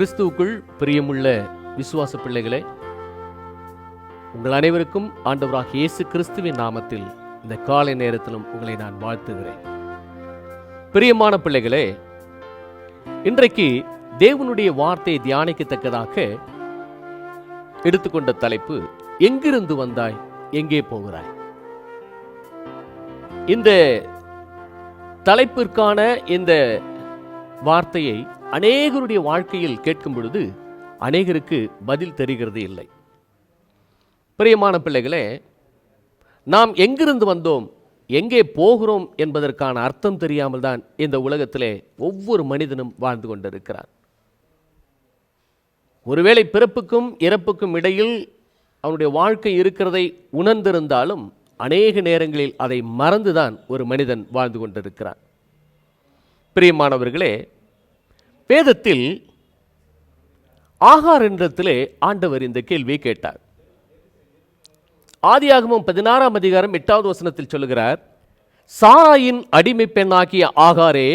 கிறிஸ்துவுக்குள் பிரியமுள்ள விசுவாச பிள்ளைகளே உங்கள் அனைவருக்கும் ஆண்டவராக இயேசு கிறிஸ்துவின் நாமத்தில் இந்த காலை நேரத்திலும் உங்களை நான் வாழ்த்துகிறேன். பிரியமான பிள்ளைகளே இன்றைக்கு தேவனுடைய வார்த்தையை தியானிக்கத்தக்கதாக எடுத்துக்கொண்ட தலைப்பு எங்கிருந்து வந்தாய்? எங்கே போகிறாய்? இந்த தலைப்பிற்கான இந்த வார்த்தையை அநேகருடைய வாழ்க்கையில் கேட்கும் பொழுது அநேகருக்கு பதில் தெரிகிறது இல்லை. பிரியமான பிள்ளைகளே நாம் எங்கிருந்து வந்தோம் எங்கே போகிறோம் என்பதற்கான அர்த்தம் தெரியாமல் தான் இந்த உலகத்திலே ஒவ்வொரு மனிதனும் வாழ்ந்து கொண்டிருக்கிறான். ஒருவேளை பிறப்புக்கும் இறப்புக்கும் இடையில் அவனுடைய வாழ்க்கை இருக்கிறதை உணர்ந்திருந்தாலும் அநேக நேரங்களில் அதை மறந்துதான் ஒரு மனிதன் வாழ்ந்து கொண்டிருக்கிறான். பிரியமானவர்களே வேதத்தில் ஆகார் என்றத்திலே ஆண்டவர் இந்த கேள்வியை கேட்டார். ஆதியாகமும் பதினாறாம் அதிகாரம் எட்டாவது வசனத்தில் சொல்லுகிறார் சாராயின் அடிமை பெண்ணாகிய ஆகாரே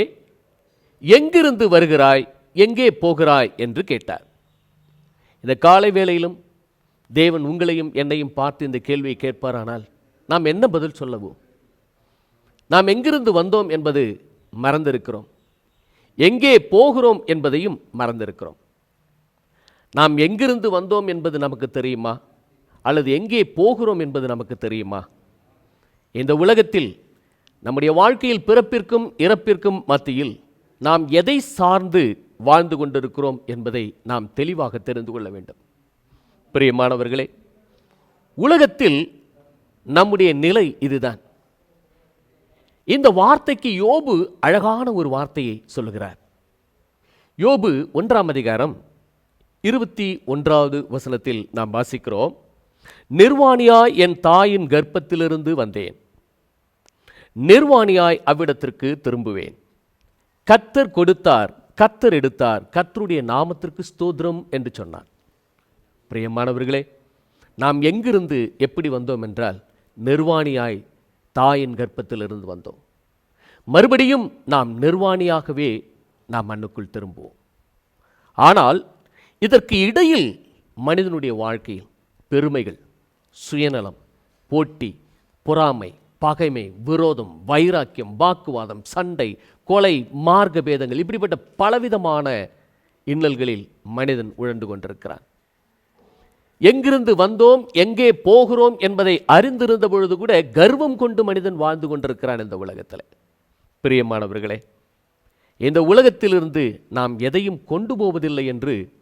எங்கிருந்து வருகிறாய்? எங்கே போகிறாய்? என்று கேட்டார். இந்த காலை வேளையிலும் தேவன் உங்களையும் என்னையும் பார்த்து இந்த கேள்வியை கேட்பாரானால் நாம் என்ன பதில் சொல்லவும்? நாம் எங்கிருந்து வந்தோம் என்பது மறந்திருக்கிறோம். எங்கே போகிறோம் என்பதையும் மறந்திருக்கிறோம். நாம் எங்கிருந்து வந்தோம் என்பது நமக்கு தெரியுமா? அல்லது எங்கே போகிறோம் என்பது நமக்கு தெரியுமா? இந்த உலகத்தில் நம்முடைய வாழ்க்கையில் பிறப்பிற்கும் இறப்பிற்கும் மத்தியில் நாம் எதை சார்ந்து வாழ்ந்து கொண்டிருக்கிறோம் என்பதை நாம் தெளிவாக தெரிந்து கொள்ள வேண்டும். பிரியமானவர்களே உலகத்தில் நம்முடைய நிலை இதுதான். இந்த வார்த்தைக்கு யோபு அழகான ஒரு வார்த்தையை சொல்லுகிறார். யோபு ஒன்றாம் அதிகாரம் இருபத்தி ஒன்றாவது வசனத்தில் நாம் வாசிக்கிறோம். நிர்வாணியாய் என் தாயின் கர்ப்பத்திலிருந்து வந்தேன். நிர்வாணியாய் அவ்விடத்திற்கு திரும்புவேன். கத்தர் கொடுத்தார் கத்தர் எடுத்தார் கத்தருடைய நாமத்திற்கு ஸ்தோத்திரம் என்று சொன்னார். பிரியமானவர்களே நாம் எங்கிருந்து எப்படி வந்தோம் என்றால் நிர்வாணியாய் தாயின் கர்ப்பத்திலிருந்து வந்தோம். மறுபடியும் நாம் நிர்வாணியாகவே நாம் மண்ணுக்குள் திரும்புவோம். ஆனால் இதற்கு இடையில் மனிதனுடைய வாழ்க்கையில் பெருமைகள் சுயநலம் போட்டி பொறாமை பகைமை விரோதம் வைராக்கியம் வாக்குவாதம் சண்டை கொலை மார்க்க பேதங்கள் இப்படிப்பட்ட பலவிதமான இன்னல்களில் மனிதன் உழண்டு கொண்டிருக்கிறான். எங்கிருந்து வந்தோம் எங்கே போகிறோம் என்பதை அறிந்திருந்த பொழுது கூட கர்வம் கொண்டு மனிதன் வாழ்ந்து கொண்டிருக்கிறான் இந்த உலகத்தில். பிரியமானவர்களே இந்த உலகத்திலிருந்து நாம் எதையும் கொண்டு போவதில்லை என்று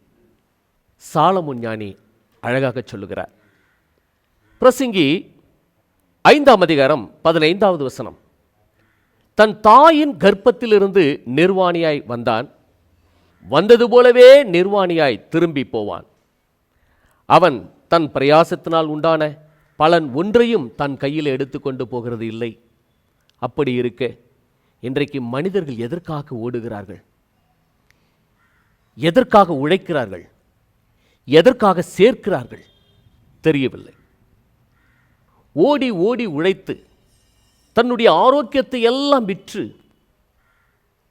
சாலமுன் ஞானி அழகாக சொல்லுகிறார். பிரசங்கி ஐந்தாம் அதிகாரம் பதினைந்தாவது வசனம். தன் தாயின் கர்ப்பத்திலிருந்து நிர்வாணியாய் வந்தான். வந்தது போலவே நிர்வாணியாய் திரும்பி போவான். அவன் தன் பிரயாசத்தினால் உண்டான பலன் ஒன்றையும் தன் கையில் எடுத்துக்கொண்டு போகிறது இல்லை. அப்படி இருக்க இன்றைக்கு மனிதர்கள் எதற்காக ஓடுகிறார்கள்? எதற்காக உழைக்கிறார்கள்? எதற்காக சேர்க்கிறார்கள்? தெரியவில்லை. ஓடி ஓடி உழைத்து தன்னுடைய ஆரோக்கியத்தை எல்லாம் விற்று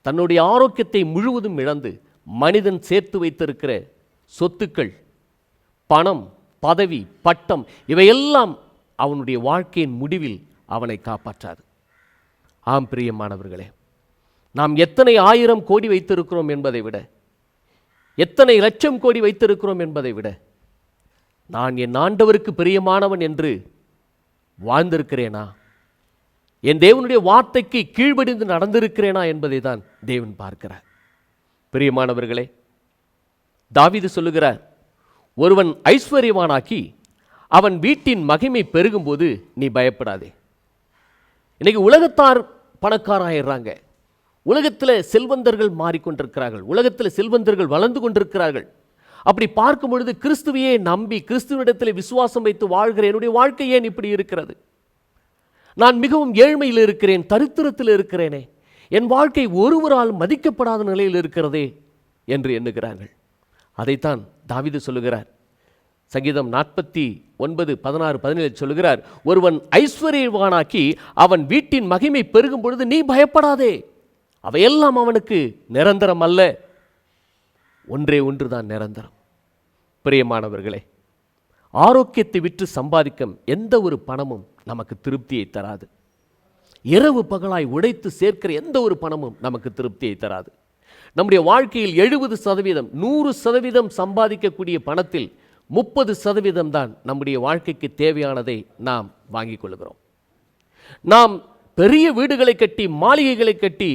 தன்னுடைய ஆரோக்கியத்தை முழுவதும் இழந்து மனிதன் சேர்த்து வைத்திருக்கிற சொத்துக்கள் பணம் பதவி பட்டம் இவையெல்லாம் அவனுடைய வாழ்க்கையின் முடிவில் அவனை காப்பாற்றாது. ஆம் பிரியமானவர்களே நாம் எத்தனை ஆயிரம் கோடி வைத்திருக்கிறோம் என்பதை விட எத்தனை லட்சம் கோடி வைத்திருக்கிறோம் என்பதை விட நான் என் ஆண்டவருக்கு பிரியமானவன் என்று வாழ்ந்திருக்கிறேனா? என் தேவனுடைய வார்த்தைக்கு கீழ்ப்படிந்து நடந்திருக்கிறேனா என்பதை தான் தேவன் பார்க்கிறார். பிரியமானவர்களே தாவிது சொல்லுகிறார் ஒருவன் ஐஸ்வர்யவானாக்கி அவன் வீட்டின் மகிமை பெருகும்போது நீ பயப்படாதே. இன்றைக்கி உலகத்தார் பணக்காராயிடுறாங்க. உலகத்தில் செல்வந்தர்கள் மாறிக்கொண்டிருக்கிறார்கள். உலகத்தில் செல்வந்தர்கள் வளர்ந்து கொண்டிருக்கிறார்கள். அப்படி பார்க்கும் பொழுது கிறிஸ்துவையே நம்பி கிறிஸ்துவனிடத்தில் விசுவாசம் வைத்து வாழ்கிற என்னுடைய வாழ்க்கை ஏன் இப்படி இருக்கிறது? நான் மிகவும் ஏழ்மையில் இருக்கிறேன் தரித்திரத்தில் இருக்கிறேனே. என் வாழ்க்கை ஒருவரால் மதிக்கப்படாத நிலையில் இருக்கிறதே என்று எண்ணுகிறார்கள். அதைத்தான் தாவிது சொல்லுகிறார். சங்கீதம் நாற்பத்தி ஒன்பது பதினாறு பதினேழு சொல்லுகிறார் ஒருவன் ஐஸ்வர்யவானாக்கி அவன் வீட்டின் மகிமை பெருகும் பொழுது நீ பயப்படாதே. அவையெல்லாம் அவனுக்கு நிரந்தரம் அல்ல. ஒன்றே ஒன்று தான் நிரந்தரம். பிரியமானவர்களே ஆரோக்கியத்தை விற்று சம்பாதிக்கும் எந்த ஒரு பணமும் நமக்கு திருப்தியை தராது. இரவு பகலாய் உடைத்து சேர்க்கிற எந்த ஒரு பணமும் நமக்கு திருப்தியை தராது. நம்முடைய வாழ்க்கையில் எழுபது சதவீதம் நூறு சதவீதம் சம்பாதிக்கக்கூடிய பணத்தில் முப்பது சதவீதம் தான் நம்முடைய வாழ்க்கைக்கு தேவையானதை நாம் வாங்கிக் கொள்கிறோம். நாம் பெரிய வீடுகளை கட்டி மாளிகைகளை கட்டி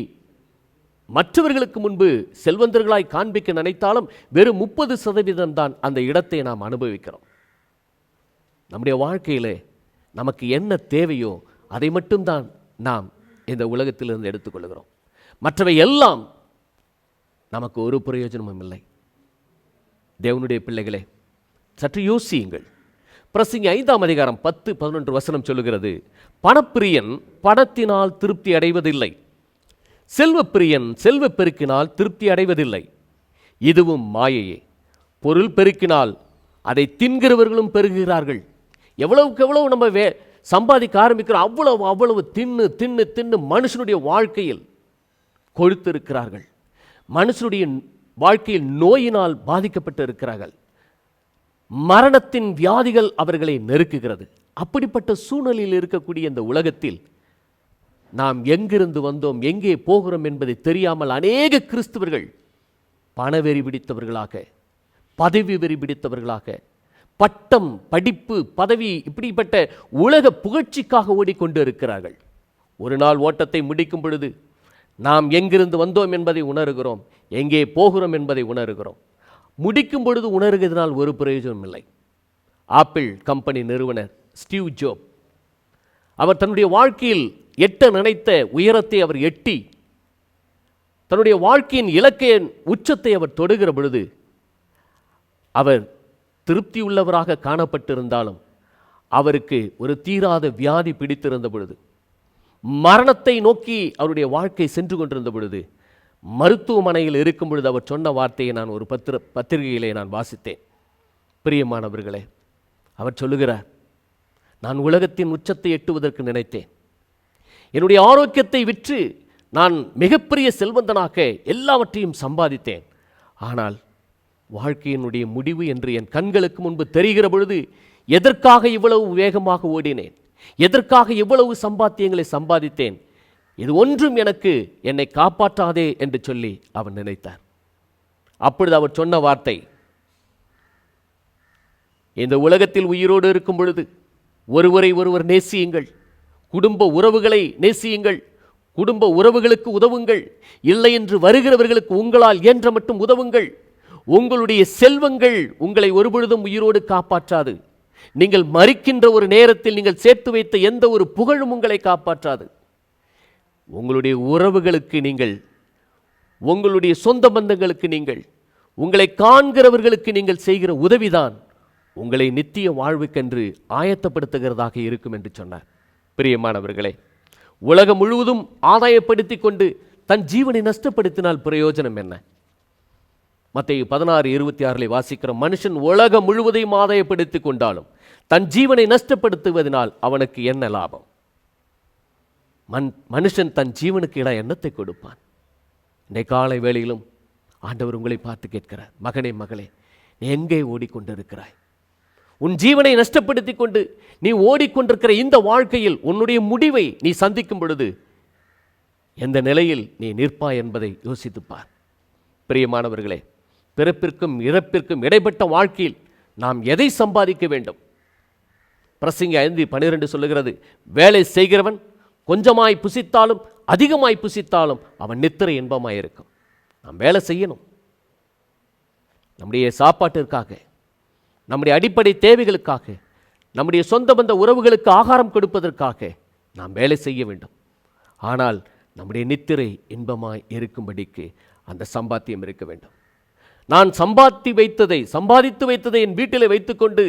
மற்றவர்களுக்கு முன்பு செல்வந்தர்களாய் காண்பிக்க நினைத்தாலும் வெறும் முப்பது சதவீதம் தான் அந்த இடத்தை நாம் அனுபவிக்கிறோம். நம்முடைய வாழ்க்கையில் நமக்கு என்ன தேவையோ அதை மட்டும்தான் நாம் இந்த உலகத்திலிருந்து எடுத்துக்கொள்கிறோம் மற்றவை எல்லாம் நமக்கு ஒரு பிரயோஜனமும் இல்லை. தேவனுடைய பிள்ளைகளே சற்று யோசியுங்கள். பிரசங்கி ஐந்தாம் அதிகாரம் பத்து பதினொன்று வசனம் சொல்லுகிறது பணப்பிரியன் பணத்தினால் திருப்தி அடைவதில்லை. செல்வப்பிரியன் செல்வப் பெருக்கினால் திருப்தி அடைவதில்லை. இதுவும் மாயையே. பொருள் பெருக்கினால் அதை தின்கிறவர்களும் பெறுகிறார்கள் எவ்வளவுக்கு எவ்வளவு நம்ம வே சம்பாதிக்க ஆரம்பிக்கிறோம் அவ்வளவு அவ்வளவு தின்னு தின்னு தின்னு மனுஷனுடைய வாழ்க்கையில் கொழுத்திருக்கிறார்கள். மனுஷனுடைய வாழ்க்கையில் நோயினால் பாதிக்கப்பட்டு இருக்கிறார்கள். மரணத்தின் வியாதிகள் அவர்களை நெருக்குகிறது. அப்படிப்பட்ட சூழ்நிலையில் இருக்கக்கூடிய இந்த உலகத்தில் நாம் எங்கிருந்து வந்தோம் எங்கே போகிறோம் என்பதை தெரியாமல் அநேக கிறிஸ்தவர்கள் பணவெறி பிடித்தவர்களாக பதவி வெறி பிடித்தவர்களாக பட்டம் படிப்பு பதவி இப்படிப்பட்ட உலக புகழ்ச்சிக்காக ஓடிக்கொண்டு இருக்கிறார்கள். ஒரு நாள் ஓட்டத்தை முடிக்கும் பொழுது நாம் எங்கிருந்து வந்தோம் என்பதை உணர்கிறோம் எங்கே போகிறோம் என்பதை உணர்கிறோம். முடிக்கும் பொழுது உணர்கிறதுனால் ஒரு பிரயோஜனம் இல்லை. ஆப்பிள் கம்பெனி நிறுவனர் ஸ்டீவ் ஜோப் அவர் தன்னுடைய வாழ்க்கையில் எட்ட நினைத்த உயரத்தை அவர் எட்டி தன்னுடைய வாழ்க்கையின் இலக்கையின் உச்சத்தை அவர் தொடுகிற பொழுது அவர் திருப்தியுள்ளவராக காணப்பட்டிருந்தாலும் அவருக்கு ஒரு தீராத வியாதி பிடித்திருந்த பொழுது மரணத்தை நோக்கி அவருடைய வாழ்க்கை சென்று கொண்டிருந்த பொழுது மருத்துவமனையில் இருக்கும் பொழுது அவர் சொன்ன வார்த்தையை நான் ஒரு பத்திர பத்திரிகையிலே நான் வாசித்தேன். பிரியமானவர்களே அவர் சொல்லுகிறார் நான் உலகத்தின் உச்சத்தை எட்டுவதற்கு நினைத்தேன். என்னுடைய ஆரோக்கியத்தை விற்று நான் மிகப்பெரிய செல்வந்தனாக எல்லாவற்றையும் சம்பாதித்தேன். ஆனால் வாழ்க்கையினுடைய முடிவு என்று என் கண்களுக்கு முன்பு தெரிகிற பொழுது எதற்காக இவ்வளவு வேகமாக ஓடினேன்? எதற்காக இவ்வளவு சம்பாத்தியங்களை சம்பாதித்தேன்? இது ஒன்றும் எனக்கு என்னை காப்பாற்றாதே என்று சொல்லி அவன் நினைத்தார். அப்பொழுது அவர் சொன்ன வார்த்தை இந்த உலகத்தில் உயிரோடு இருக்கும் பொழுது ஒருவரை ஒருவர் நேசியுங்கள் குடும்ப உறவுகளை நேசியுங்கள் குடும்ப உறவுகளுக்கு உதவுங்கள் இல்லை என்று வருகிறவர்களுக்கு உங்களால் இயன்ற மட்டும் உதவுங்கள் உங்களுடைய செல்வங்கள் உங்களை ஒருபொழுதும் உயிரோடு காப்பாற்றாது. நீங்கள் மறிக்கின்ற ஒரு நேரத்தில் நீங்கள் சேர்த்து வைத்த எந்த ஒரு புகழும் உங்களை காப்பாற்றாது. உங்களுடைய உறவுகளுக்கு நீங்கள் உங்களுடைய சொந்த பந்தங்களுக்கு நீங்கள் உங்களை காண்கிறவர்களுக்கு நீங்கள் செய்கிற உதவிதான் உங்களை நித்திய வாழ்வுக்கென்று ஆயத்தப்படுத்துகிறதாக இருக்கும் என்று சொன்னார். பிரியமானவர்களே உலகம் முழுவதும் ஆதாயப்படுத்தி கொண்டு தன் ஜீவனை நஷ்டப்படுத்தினால் பிரயோஜனம் என்ன? மத்திய பதினாறு இருபத்தி ஆறில் வாசிக்கிற மனுஷன் உலகம் முழுவதையும் ஆதாயப்படுத்தி கொண்டாலும் தன் ஜீவனை நஷ்டப்படுத்துவதனால் அவனுக்கு என்ன லாபம்? மன் மனுஷன் தன் ஜீவனுக்கு இட எண்ணத்தை கொடுப்பான். இன்றைய காலை வேளையிலும் ஆண்டவர் உங்களை பார்த்து கேட்கிறார் மகனே மகளே நீ எங்கே ஓடிக்கொண்டிருக்கிறாய்? உன் ஜீவனை நஷ்டப்படுத்தி கொண்டு நீ ஓடிக்கொண்டிருக்கிற இந்த வாழ்க்கையில் உன்னுடைய முடிவை நீ சந்திக்கும் பொழுது எந்த நிலையில் நீ நிற்பாய் என்பதை யோசித்துப்பார் பிரியமானவர்களே பிறப்பிற்கும் இறப்பிற்கும் இடைப்பட்ட வாழ்க்கையில் நாம் எதை சம்பாதிக்க வேண்டும்? பிரசிங்க ஐந்து பனிரெண்டு சொல்லுகிறது வேலை செய்கிறவன் கொஞ்சமாய் புசித்தாலும் அதிகமாய் புசித்தாலும் அவன் நித்திரை இன்பமாய் இருக்கும் நாம் வேலை செய்யணும். நம்முடைய சாப்பாட்டிற்காக நம்முடைய அடிப்படை தேவைகளுக்காக நம்முடைய சொந்த பந்த உறவுகளுக்கு ஆகாரம் கொடுப்பதற்காக நாம் வேலை செய்ய வேண்டும். ஆனால் நம்முடைய நித்திரை இன்பமாய் இருக்கும்படிக்கு அந்த சம்பாத்தியம் இருக்க வேண்டும். நான் சம்பாத்தி வைத்ததை சம்பாதித்து வைத்ததை என் வீட்டில் வைத்துக்கொண்டு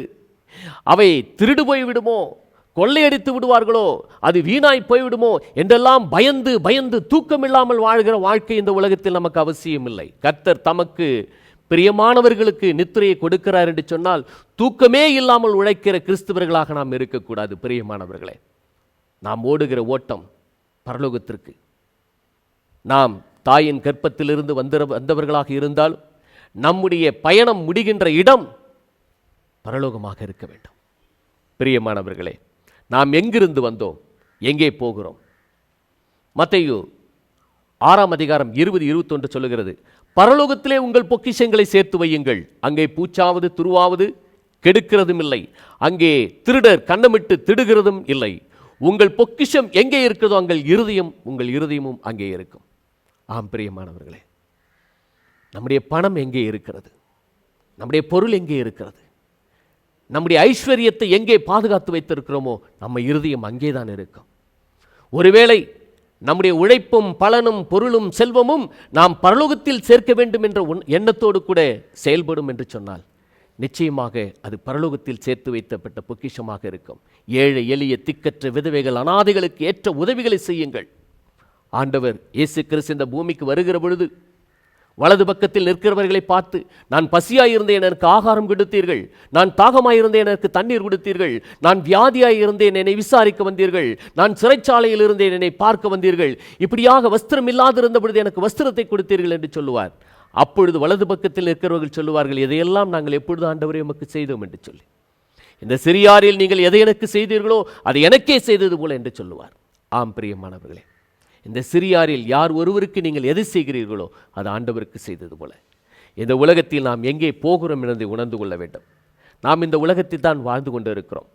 அவை திருடு போய் விடுமோ கொள்ளையடித்து விடுவார்களோ? அது வீணாய் போய்விடுமோ? என்றெல்லாம் பயந்து பயந்து தூக்கமில்லாமல் வாழ்கிற வாழ்க்கை இந்த உலகத்தில் நமக்கு அவசியம் இல்லை கர்த்தர் தமக்கு பிரியமானவர்களுக்கு நித்திரையை கொடுக்கிறார் என்று சொன்னால் தூக்கமே இல்லாமல் உழைக்கிற கிறிஸ்தவர்களாக நாம் இருக்கக்கூடாது பிரியமானவர்களே. நாம் ஓடுகிற ஓட்டம் பரலோகத்திற்கு. நாம் தாயின் கற்பத்திலிருந்து வந்த வந்தவர்களாக இருந்தாலும் நம்முடைய பயணம் முடிகின்ற இடம் பரலோகமாக இருக்க வேண்டும். பிரியமானவர்களே நாம் எங்கிருந்து வந்தோம்? எங்கே போகிறோம்? மத்தையு ஆறாம் அதிகாரம் இருபது இருபத்தொன்று சொல்லுகிறது பரலோகத்திலே உங்கள் பொக்கிஷங்களை சேர்த்து வையுங்கள். அங்கே பூச்சாவது துருவாவது கெடுக்கிறதும் இல்லை. அங்கே திருடர் கண்ணமிட்டு திடுகிறதும் இல்லை. உங்கள் பொக்கிஷம் எங்கே இருக்கிறதோ அங்கள் இருதயம் உங்கள் இருதயமும் அங்கே இருக்கும். ஆம் பிரியமானவர்களே நம்முடைய பணம் எங்கே இருக்கிறது? நம்முடைய பொருள் எங்கே இருக்கிறது? நம்முடைய ஐஸ்வர்யத்தை எங்கே பாதுகாத்து வைத்திருக்கிறோமோ நம்ம இருதயம் அங்கே தான் இருக்கும். ஒருவேளை நம்முடைய உழைப்பும் பலனும் பொருளும் செல்வமும் நாம் பரலோகத்தில் சேர்க்க வேண்டும் என்ற உன்- எண்ணத்தோடு கூட செயல்படும் என்று சொன்னால் நிச்சயமாக அது பரலோகத்தில் சேர்த்து வைத்தப்பட்ட பொக்கிஷமாக இருக்கும். ஏழை எளிய திக்கற்ற விதவைகள் அனாதைகளுக்கு ஏற்ற உதவிகளை செய்யுங்கள். ஆண்டவர் இயேசு கிறிஸ்து இந்த பூமிக்கு வருகிற பொழுது வலது பக்கத்தில் நிற்கிறவர்களை பார்த்து நான் பசியாயிருந்தேன் எனக்கு ஆகாரம் கொடுத்தீர்கள். நான் தாகமாயிருந்தேன் எனக்கு தண்ணீர் கொடுத்தீர்கள். நான் வியாதியாயிருந்தேன் என்னை விசாரிக்க வந்தீர்கள். நான் சிறைச்சாலையில் இருந்தேன் என்னை பார்க்க வந்தீர்கள். இப்படியாக வஸ்திரம் இல்லாதிருந்த பொழுது எனக்கு வஸ்திரத்தை கொடுத்தீர்கள் என்று சொல்லுவார். அப்பொழுது வலது பக்கத்தில் இருக்கிறவர்கள் சொல்லுவார்கள் இதையெல்லாம் நாங்கள் எப்பொழுது ஆண்டவரே உமக்கு செய்தோம்? என்று சொல்லி. இந்த சிறியாரில் நீங்கள் எதை எனக்கு செய்தீர்களோ அதை எனக்கே செய்தது போல என்று சொல்லுவார். ஆம் பிரியமானவர்களே. இந்த சிறியாரில் யார் ஒருவருக்கு நீங்கள் எது செய்கிறீர்களோ அது ஆண்டவருக்கு செய்தது போல. இந்த உலகத்தில் நாம் எங்கே போகிறோம் என்பதை உணர்ந்து கொள்ள வேண்டும். நாம் இந்த உலகத்தில் தான் வாழ்ந்து கொண்டு இருக்கிறோம்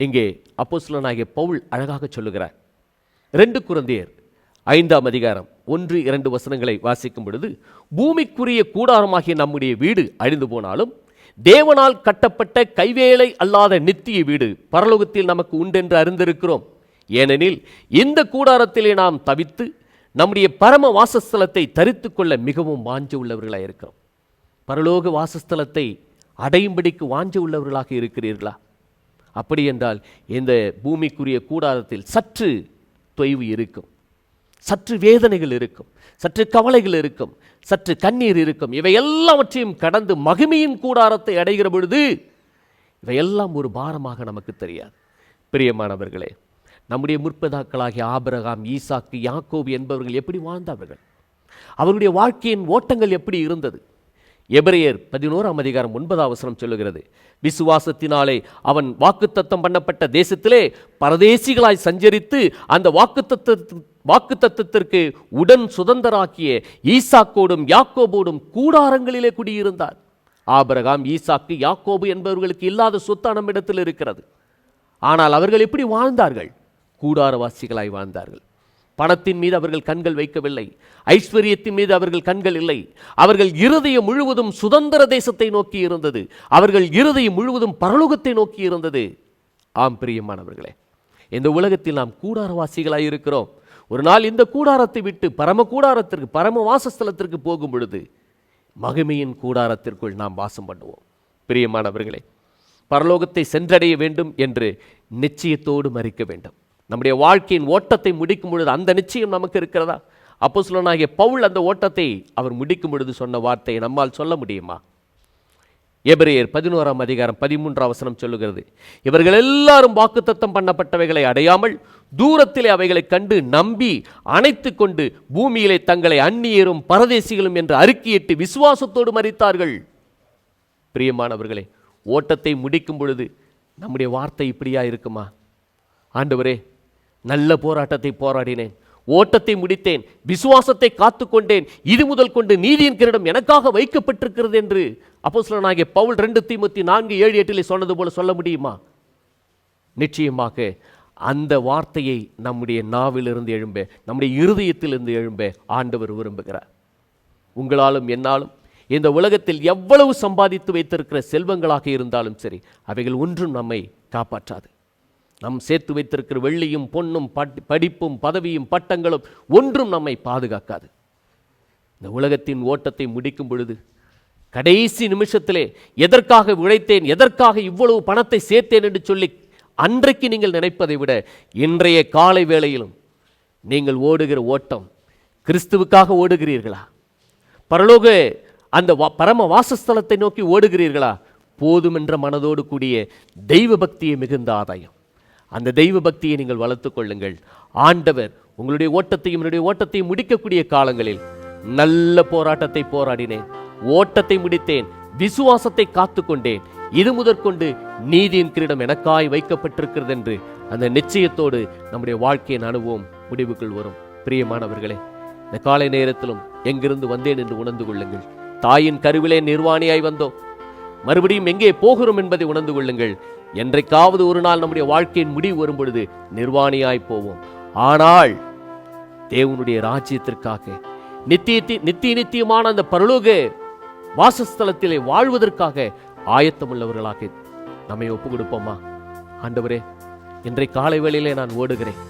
இங்கே அப்போஸ்தலனாகிய பவுல் அழகாக சொல்லுகிறார். ரெண்டு குழந்தையர் ஐந்தாம் அதிகாரம் ஒன்று இரண்டு வசனங்களை வாசிக்கும் பொழுது பூமிக்குரிய கூடாரமாகிய நம்முடைய வீடு அழிந்து போனாலும் தேவனால் கட்டப்பட்ட கைவேலை அல்லாத நித்திய வீடு பரலோகத்தில் நமக்கு உண்டென்று அறிந்திருக்கிறோம். ஏனெனில் இந்த கூடாரத்திலே நாம் தவித்து நம்முடைய பரம வாசஸ்தலத்தை தரித்து கொள்ள மிகவும் வாஞ்ச உள்ளவர்களாக இருக்கிறோம். பரலோக வாசஸ்தலத்தை அடையும்படிக்கு வாஞ்ச உள்ளவர்களாக இருக்கிறீர்களா? அப்படி என்றால் இந்த பூமிக்குரிய கூடாரத்தில் சற்று தொய்வு இருக்கும். சற்று வேதனைகள் இருக்கும். சற்று கவலைகள் இருக்கும். சற்று கண்ணீர் இருக்கும். இவை எல்லாவற்றையும் கடந்து மகிமையின் கூடாரத்தை அடைகிற பொழுது இவையெல்லாம் ஒரு பாரமாக நமக்கு தெரியாது. பிரியமானவர்களே நம்முடைய முற்பதாக்களாகிய ஆபரகாம் ஈசாக்கு யாக்கோபு என்பவர்கள் எப்படி வாழ்ந்தார்கள்? அவருடைய வாழ்க்கையின் ஓட்டங்கள் எப்படி இருந்தது? எபிரேயர் பதினோராம் அதிகாரம் ஒன்பதாம் வசனம் சொல்லுகிறது விசுவாசத்தினாலே அவன் வாக்குத்தத்தம் பண்ணப்பட்ட தேசத்திலே பரதேசிகளாய் சஞ்சரித்து அந்த வாக்குத்தத்த வாக்குத்தத்தத்திற்கு உடன் சுதந்தராக்கிய ஈசாக்கோடும் யாக்கோபோடும் கூடாரங்களிலே குடியிருந்தார். ஆபரகாம் ஈசாக்கு யாக்கோபு என்பவர்களுக்கு இல்லாத சொத்து நம்மிடத்தில் இருக்கிறது. ஆனால் அவர்கள் எப்படி வாழ்ந்தார்கள்? கூடாரவாசிகளாய் வாழ்ந்தார்கள். பணத்தின் மீது அவர்கள் கண்கள் வைக்கவில்லை. ஐஸ்வர்யத்தின் மீது அவர்கள் கண்கள் இல்லை. அவர்கள் இருதயம் முழுவதும் சுதந்திர தேசத்தை நோக்கி இருந்தது. அவர்கள் இருதயம் முழுவதும் பரலோகத்தை நோக்கி இருந்தது. ஆம் பிரியமானவர்களே இந்த உலகத்தில் நாம் கூடாரவாசிகளாய் இருக்கிறோம். ஒரு நாள் இந்த கூடாரத்தை விட்டு பரம கூடாரத்திற்கு பரம வாசஸ்தலத்திற்கு போகும் பொழுது மகிமையின் கூடாரத்திற்குள் நாம் வாசம் பண்ணுவோம். பிரியமானவர்களே பரலோகத்தை சென்றடைய வேண்டும் என்று நிச்சயத்தோடு மறிக்க வேண்டும். நம்முடைய வாழ்க்கையின் ஓட்டத்தை முடிக்கும் பொழுது அந்த நிச்சயம் நமக்கு இருக்கிறதா? அப்போஸ்தலனாகிய பவுல் அந்த ஓட்டத்தை அவர் முடிக்கும் பொழுது சொன்ன வார்த்தையை நம்மால் சொல்ல முடியுமா? எபிரேயர் பதினோராம் அதிகாரம் பதிமூன்றாம் அவசரம் சொல்லுகிறது இவர்கள் எல்லாரும் வாக்குத்தத்தம் பண்ணப்பட்டவைகளை அடையாமல் தூரத்திலே அவைகளை கண்டு நம்பி அணைத்து கொண்டு பூமியிலே தங்களை அந்நியரும் பரதேசிகளும் என்று அறிக்கையிட்டு விசுவாசத்தோடு மறித்தார்கள் பிரியமானவர்களே ஓட்டத்தை முடிக்கும் பொழுது நம்முடைய வார்த்தை இப்படியா இருக்குமா? ஆண்டவரே நல்ல போராட்டத்தை போராடினேன் ஓட்டத்தை முடித்தேன் விசுவாசத்தை காத்துக்கொண்டேன் இது முதல் கொண்டு நீதியின் கிரீடம் எனக்காக வைக்கப்பட்டிருக்கிறது என்று அப்போஸ்தலனாகிய பவுல் ரெண்டு தீமத்தி நான்கு ஏழு எட்டிலே சொன்னது போல சொல்ல முடியுமா? நிச்சயமாக அந்த வார்த்தையை நம்முடைய நாவிலிருந்து எழும்ப நம்முடைய இருதயத்திலிருந்து எழும்ப ஆண்டவர் விரும்புகிறார். உங்களாலும் என்னாலும் இந்த உலகத்தில் எவ்வளவு சம்பாதித்து வைத்திருக்கிற செல்வங்களாக இருந்தாலும் சரி அவைகள் ஒன்றும் நம்மை காப்பாற்றாது. நம் சேர்த்து வைத்திருக்கிற வெள்ளியும் பொன்னும் பட் படிப்பும் பதவியும் பட்டங்களும் ஒன்றும் நம்மை பாதுகாக்காது. இந்த உலகத்தின் ஓட்டத்தை முடிக்கும் பொழுது கடைசி நிமிஷத்திலே எதற்காக உழைத்தேன் எதற்காக இவ்வளவு பணத்தை சேர்த்தேன் என்று சொல்லி அன்றைக்கு நீங்கள் நினைப்பதை விட இன்றைய காலை வேளையிலும் நீங்கள் ஓடுகிற ஓட்டம் கிறிஸ்துவுக்காக ஓடுகிறீர்களா? பரலோக அந்த வா- பரம வாசஸ்தலத்தை நோக்கி ஓடுகிறீர்களா? போதுமென்ற மனதோடு கூடிய தெய்வ பக்தியை மிகுந்த ஆதாயம். அந்த தெய்வ பக்தியை நீங்கள் வளர்த்துக் கொள்ளுங்கள். ஆண்டவர் உங்களுடைய ஓட்டத்தையும் என்னுடைய ஓட்டத்தையும் முடிக்கக்கூடிய காலங்களில் நல்ல போராட்டத்தை போராடினேன். ஓட்டத்தை முடித்தேன். விசுவாசத்தை காத்துக்கொண்டேன் இது முதற்கொண்டு நீதியின் கிரீடம் எனக்காய் வைக்கப்பட்டிருக்கிறது என்று அந்த நிச்சயத்தோடு நம்முடைய வாழ்க்கையின் அனுபவம் முடிவுக்குள் வரும். பிரியமானவர்களே இந்த காலை நேரத்திலும் எங்கிருந்து வந்தேன் என்று உணர்ந்து கொள்ளுங்கள். தாயின் கருவிலே நிர்வாணியாய் வந்தோம். மறுபடியும் எங்கே போகிறோம் என்பதை உணர்ந்து கொள்ளுங்கள். என்றைக்காவது ஒரு நாள் நம்முடைய வாழ்க்கையின் முடிவு வரும் பொழுது நிர்வாணியாய் போவோம். ஆனால் தேவனுடைய ராஜ்யத்திற்காக நித்திய நித்திய நித்தியமான அந்த பரலோக வாசஸ்தலத்திலே வாழ்வதற்காக ஆயத்தமுள்ளவர்களாக நம்மை ஒப்பு கொடுப்போமா ஆண்டவரே இன்றை காலை வேளையிலே நான் ஓடுகிறேன்.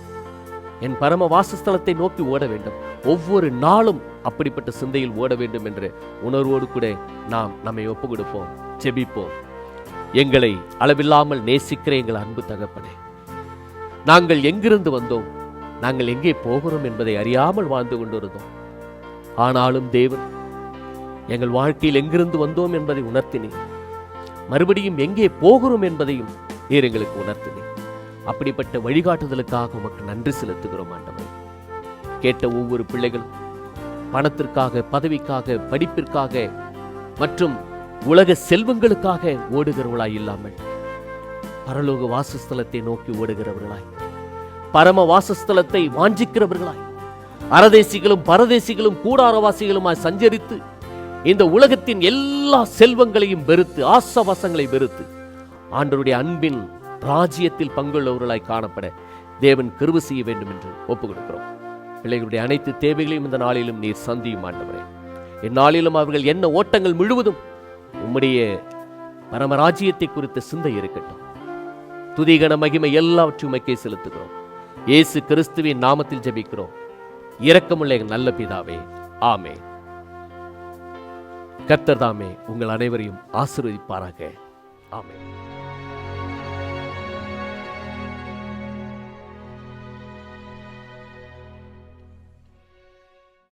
என் பரம வாசஸ்தலத்தை நோக்கி ஓட வேண்டும். ஒவ்வொரு நாளும் அப்படிப்பட்ட சிந்தையில் ஓட வேண்டும் என்று உணர்வோடு கூட நாம் நம்மை ஒப்பு கொடுப்போம் ஜெபிப்போம். எங்களை அளவில்லாமல் நேசிக்கிற எங்கள் அன்பு தகப்பனே. நாங்கள் எங்கிருந்து வந்தோம்? நாங்கள் எங்கே போகிறோம் என்பதை அறியாமல் வாழ்ந்து கொண்டிருந்தோம். ஆனாலும் தேவன் எங்கள் வாழ்க்கையில் எங்கிருந்து வந்தோம் என்பதை உணர்த்தினேன் மறுபடியும் எங்கே போகிறோம் என்பதையும் நீர் எங்களுக்கு உணர்த்தினேன் அப்படிப்பட்ட வழிகாட்டுதலுக்காக உமக்கு நன்றி செலுத்துகிறோம் ஆண்டவர். கேட்ட ஒவ்வொரு பிள்ளைகளும் பணத்திற்காக பதவிக்காக படிப்பிற்காக மற்றும் உலக செல்வங்களுக்காக ஓடுகிறவர்களாய் இல்லாமல் பரலோக வாசஸ்தலத்தை நோக்கி ஓடுகிறவர்களாய் பரம வாசஸ்தலத்தை வாஞ்சிக்கிறவர்களாய் அரதேசிகளும் பரதேசிகளும் கூடாரவாசிகளுமாய் சஞ்சரித்து இந்த உலகத்தின் எல்லா செல்வங்களையும் வெறுத்து ஆசவாசங்களை வெறுத்து ஆண்டவருடைய அன்பின் ராஜ்யத்தில் பங்குள்ளவர்களாய் காணப்பட தேவன் கருவு செய்ய வேண்டும் என்று ஒப்புக் கொடுக்கிறோம் பிள்ளைகளுடைய அனைத்து தேவைகளையும் இந்த நாளிலும் நீர் சந்தியும் ஆண்டவரே. இந்நாளிலும் அவர்கள் என்ன ஓட்டங்கள் முழுவதும் உம்முடைய பரமராஜ்யத்தை குறித்த சிந்தை இருக்கட்டும். துதிகன மகிமை எல்லாவற்றையும் உமக்கே செலுத்துகிறோம். இயேசு கிறிஸ்துவின் நாமத்தில் ஜபிக்கிறோம். இரக்கமுள்ள எங்கள் நல்ல பிதாவே ஆமே கர்த்தர் தாமே உங்கள் அனைவரையும் ஆசிர்வதிப்பாராக. ஆமே